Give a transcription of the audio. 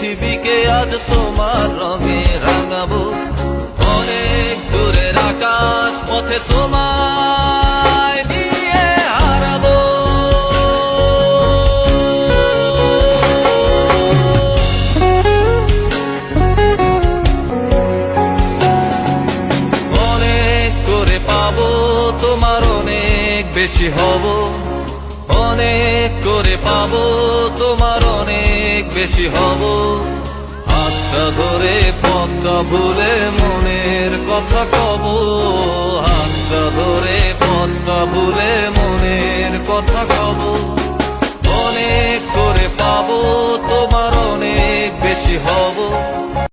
আজ তোমার রঙে রাঙাবো। অনেক দূরের আকাশ পথে তোমায় নিয়ে হারাবো। অনেক করে পাবো, তোমার অনেক বেশি হব। অনেক করে পাবো, তোমার বেশি হব। হাতটা ধরে পথটা ভুলে মনের কথা কব। হাতটা ধরে পথটা ভুলে মনের কথা কব। অনেক করে পাবো তোমার